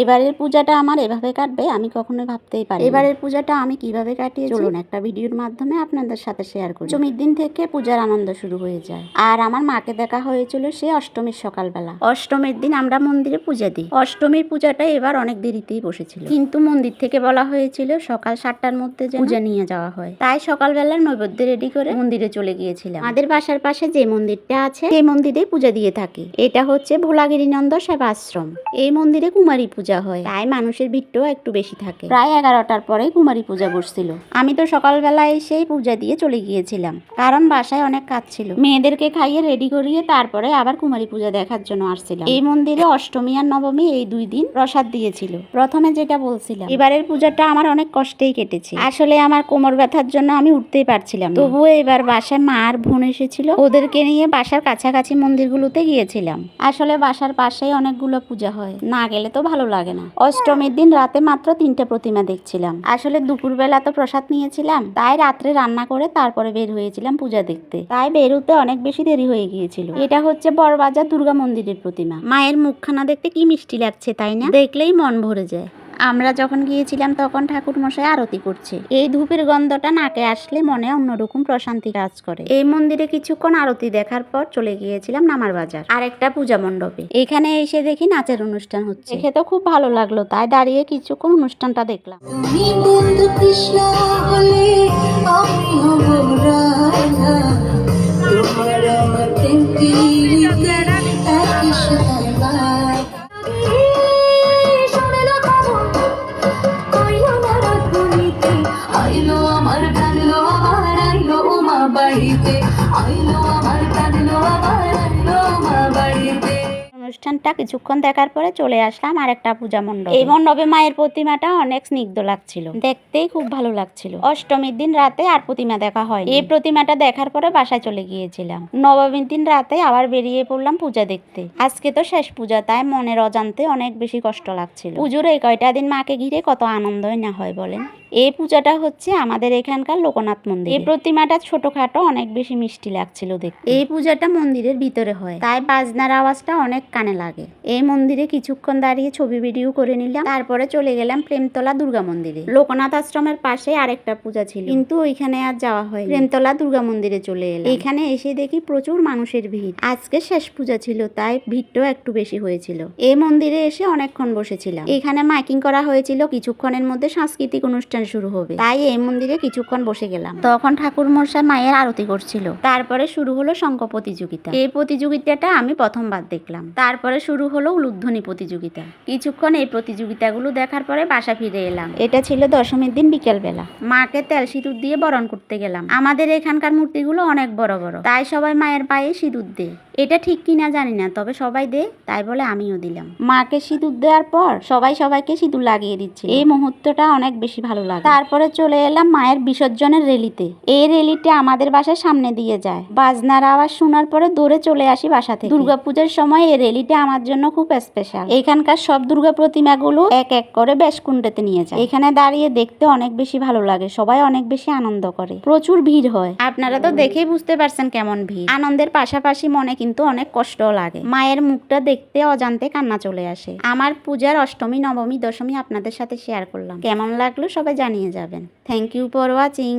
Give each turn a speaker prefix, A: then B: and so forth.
A: এবারের পূজাটা আমার এভাবে কাটবে আমি কখনো ভাবতেই পারি এবারের পূজাটা আমি কীভাবে কাটিয়ে চলুন একটা ভিডিওর মাধ্যমে আপনাদের সাথে শেয়ার করি। অষ্টমীর দিন থেকে পূজার আনন্দ শুরু হয়ে যায়। আর আমার মাকে দেখা হয়েছিল সে অষ্টমীর সকালবেলা। অষ্টমীর দিন আমরা মন্দিরে পূজা দিই। অষ্টমীর পূজাটা এবার অনেক দেরিতেই বসেছিল। কিন্তু মন্দির থেকে বলা হয়েছিল সকাল সাতটার মধ্যে পূজা নিয়ে যাওয়া হয়। তাই সকালবেলা নৈবেদ্য রেডি করে মন্দিরে চলে গিয়েছিলাম। আমাদের বাসার পাশে যে মন্দিরটা আছে সেই মন্দিরে পূজা দিয়ে থাকি। এটা হচ্ছে ভোলাগিরিনন্দ সেবা আশ্রম এই মন্দিরে কুমারী পূজা হয়। তাই মানুষের ভিড়টাও একটু বেশি থাকে। প্রায় এগারোটার পরে কুমারী পূজা বসছিল। আমি তো সকালবেলা এসেই পূজা দিয়ে চলে গিয়েছিলাম কারণ বাসায় অনেক কাজ ছিল। মেয়েদেরকে খাইয়ে রেডি করিয়ে তারপরে আবার কুমারী পূজা দেখার জন্য আসছিলাম। এই মন্দিরে অষ্টমী আর নবমী এই দুই দিন প্রসাদ দিয়েছিল। প্রথমে যেটা বলছিলাম এবারের পূজাটা আমার অনেক কষ্টেই কেটেছে। আসলে আমার কোমর ব্যথার জন্য আমি উঠতেই পারছিলাম তবুও এবার বাসায় মা আর বোন এসেছিল। ওদেরকে নিয়ে বাসার কাছাকাছি মন্দিরগুলোতে গিয়েছিলাম। আসলে বাসার পাশেই অনেকগুলো পূজা হয়। না গেলে তো ভালো লাগে না। অষ্টমীর দিন রাতে মাত্র তিনটে প্রতিমা দেখছিলাম। আসলে দুপুরবেলা তো প্রসাদ নিয়েছিলাম, তাই রাত্রে রান্না করে তারপরে বের হয়েছিলাম পূজা দেখতে। তাই বেরোতে অনেক বেশি দেরি হয়ে গিয়েছিল। এটা হচ্ছে বড়বাজার দুর্গা মন্দিরের প্রতিমা। মায়ের মুখখানা দেখতে কি মিষ্টি লাগছে, তাই না? দেখলেই মন ভরে যায়। আমরা যখন গিয়েছিলাম তখন ঠাকুর মশাই আরতি করছে। এই ধূপের গন্ধটা নাকে আসলে মনে অন্যরকম প্রশান্তি কাজ করে। এই মন্দিরে কিছুক্ষণ আরতি দেখার পর চলে গিয়েছিলাম নামার বাজার, আর একটা পূজা মণ্ডপে। এখানে এসে দেখি নাচের অনুষ্ঠান হচ্ছে। দেখে তো খুব ভালো লাগল, তাই দাঁড়িয়ে কিছুক্ষণ অনুষ্ঠানটা দেখলাম।
B: কৃষ্ণ বাড়িতে
A: অনুষ্ঠানটা কিছুক্ষণ দেখার পরে চলে আসলাম আর একটা পূজা মণ্ডপ। এই মণ্ডপে মায়ের প্রতিমাটা অনেক স্নিগ্ধ লাগছিল। দেখতেই খুব ভালো লাগছিল। অষ্টমীর দিন রাতে আর প্রতিমা দেখা হয় এই প্রতিমাটা দেখার পরে বাসায় চলে গিয়েছিলাম। নবমীর দিন রাতে আবার বেরিয়ে পড়লাম পূজা দেখতে। আজকে তো শেষ পূজা তাই মনের অজান্তে অনেক বেশি কষ্ট লাগছিল। পুজোর এই কয়টা দিন মাকে ঘিরে কত আনন্দই না হয় বলেন। এই পূজাটা হচ্ছে আমাদের এখানকার লোকনাথ মন্দির। এই প্রতিমাটা ছোটখাটো অনেক বেশি মিষ্টি লাগছিল দেখতে। এই পূজাটা মন্দিরের ভিতরে হয়। তাই বাজনার আওয়াজটা অনেক কানে লাগে। এই মন্দিরে কিছুক্ষণ দাঁড়িয়ে ছবি ভিডিও করে নিলাম, তারপরে চলে গেলাম প্রেমতলা দুর্গা মন্দিরে। লোকনাথ আশ্রমের পাশে আরেকটা পূজা ছিল। কিন্তু ওইখানে আর যাওয়া হয় প্রেমতলা দুর্গা মন্দিরে চলে এলাম। এখানে এসে দেখি প্রচুর মানুষের ভিড়। আজকে শেষ পূজা ছিল, তাই ভিড়টাও একটু বেশি হয়েছিল। এই মন্দিরে এসে অনেকক্ষণ বসেছিলাম। এখানে মাইকিং করা হয়েছিল, কিছুক্ষণের মধ্যে সাংস্কৃতিক অনুষ্ঠান শুরু হবে। তাই এই মন্দিরে কিছুক্ষণ বসে গেলাম। তখন ঠাকুর মশাই মায়ের আরতি করছিল। তারপরে শুরু হলো শঙ্খ প্রতিযোগিতা। এই প্রতিযোগিতাটা আমি প্রথমবার দেখলাম। তারপরে শুরু হলো উলুধ্বনি প্রতিযোগিতা। কিছুক্ষণ এই প্রতিযোগিতাগুলো দেখার পরে বাসা ফিরে এলাম। এটা ছিল দশমীর দিন বিকেল বেলা মাকে তেল সিঁদুর দিয়ে বরণ করতে গেলাম। আমাদের এখানকার মূর্তিগুলো অনেক বড় বড়। তাই সবাই মায়ের পায়ে সিঁদুর দে এটা ঠিক কিনা জানি না তবে সবাই দে তাই বলে আমিও দিলাম। মাকে সিঁদুর দেওয়ার পর সবাই সবাইকে সিঁদুর লাগিয়ে দিচ্ছে এই মুহূর্তটা অনেক বেশি ভালো লাগে। তারপরে চলে এলাম মায়ের বিসর্জনের রেলিতে। এই রেলিটা আমাদের বাসার সামনে দিয়ে যায়। বাজনার আওয়াজ শোনার পরে দৌড়ে চলে আসি বাসা থেকে। দুর্গাপূজার সময় এই রেলিটা আমার জন্য খুব স্পেশাল এখানকার সব দুর্গা প্রতিমাগুলো এক এক করে বেশকুণ্ডেতে নিয়ে যায়। এখানে দাঁড়িয়ে দেখতে অনেক বেশি ভালো লাগে সবাই অনেক বেশি আনন্দ করে। প্রচুর ভিড় হয়। আপনারা তো দেখেই বুঝতে পারছেন কেমন ভিড়। আনন্দের পাশাপাশি মনে কিন্তু অনেক কষ্ট লাগে। মায়ের মুখটা দেখতে অজান্তে কান্না চলে আসে। আমার পূজার অষ্টমী, নবমী, দশমী আপনাদের সাথে শেয়ার করলাম। কেমন লাগল সবাই জানিয়ে যাবেন। Thank you for watching